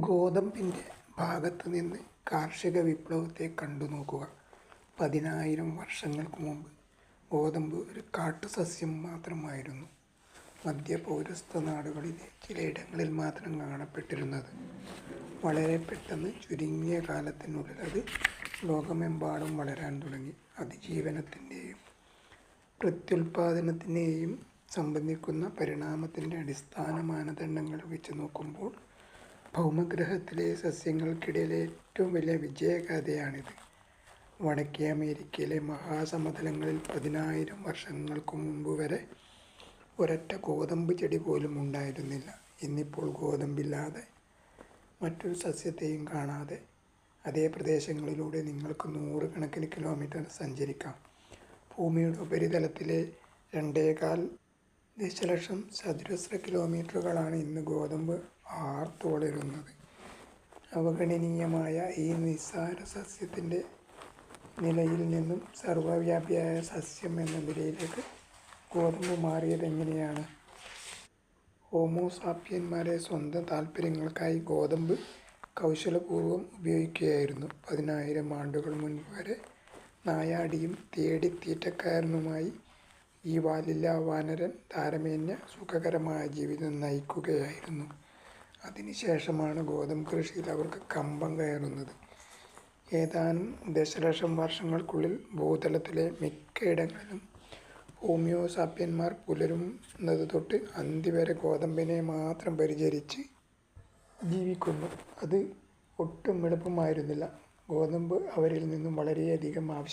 ഗോതമ്പിന്റെ ഭാഗത്ത് നിന്ന് കാർഷിക വിപ്ലവത്തെ കണ്ടുനോക്കുക. പതിനായിരം വർഷങ്ങൾക്ക് മുമ്പ് ഗോതമ്പ് ഒരു കാട്ടുസസ്യം മാത്രമായിരുന്നു മധ്യപൗരസ്ത്യ നാടുകളിലെ ചിലയിടങ്ങളിൽ മാത്രം കാണപ്പെട്ടിരുന്നത്. വളരെ പെട്ടെന്ന് ചുരുങ്ങിയ കാലത്തിനുള്ളിൽ അത് ലോകമെമ്പാടും വളരാൻ തുടങ്ങി. അതിജീവനത്തിന്റെയും പ്രത്യുൽപാദനത്തിനെയും സംബന്ധിക്കുന്ന പരിണാമത്തിന്റെ അടിസ്ഥാന മാനദണ്ഡങ്ങൾ വെച്ചുനോക്കുമ്പോൾ ഭൗമഗ്രഹത്തിലെ സസ്യങ്ങൾക്കിടയിലെ ഏറ്റവും വലിയ വിജയഗാഥയാണിത്. വടക്കേ അമേരിക്കയിലെ മഹാസമതലങ്ങളിൽ പതിനായിരം വർഷങ്ങൾക്ക് മുമ്പ് വരെ ഒരൊറ്റ ഗോതമ്പ് ചെടി പോലും ഉണ്ടായിരുന്നില്ല. ഇന്നിപ്പോൾ ഗോതമ്പില്ലാതെ മറ്റൊരു സസ്യത്തെയും കാണാതെ അതേ പ്രദേശങ്ങളിലൂടെ നിങ്ങൾക്ക് നൂറുകണക്കിന് കിലോമീറ്റർ സഞ്ചരിക്കാം. ഭൂമിയുടെ ഉപരിതലത്തിലെ രണ്ടേകാൽ ദശലക്ഷം ചതുരശ്ര കിലോമീറ്ററുകളാണ് ഇന്ന് ഗോതമ്പ് ആർത്തുവളരുന്നത്. അവഗണനീയമായ ഈ നിസ്സാര സസ്യത്തിന്റെ നിലയിൽ നിന്നും സർവവ്യാപിയായ സസ്യം എന്ന നിലയിലേക്ക് ഗോതമ്പ് മാറിയതെങ്ങനെയാണ്? ഹോമോസാപ്യന്മാരെ സ്വന്തം താല്പര്യങ്ങൾക്കായി ഗോതമ്പ് കൗശലപൂർവം ഉപയോഗിക്കുകയായിരുന്നു. പതിനായിരം ആണ്ടുകൾ മുൻപ് വരെ നായാടിയും തേടിത്തീറ്റക്കാരനുമായി ഈ വാലില്ലാ വാനരൻ താരമേന്യ സുഖകരമായ ജീവിതം നയിക്കുകയായിരുന്നു. അതിനുശേഷമാണ് ഗോതമ്പ് കൃഷിയിൽ അവർക്ക് കമ്പം കയറുന്നത്. ഏതാനും ദശലക്ഷം വർഷങ്ങൾക്കുള്ളിൽ ഭൂതലത്തിലെ മിക്കയിടങ്ങളിലും ഹോമോ സാപ്പിയൻമാർ പുലരുന്നത് തൊട്ട് അന്തിവരെ ഗോതമ്പിനെ മാത്രം പരിചരിച്ച് ജീവിക്കുന്നു. അത് ഒട്ടും എളുപ്പമായിരുന്നില്ല. ഗോതമ്പ് അവരിൽ നിന്നും വളരെയധികം ആവശ്യപ്പെട്ടു.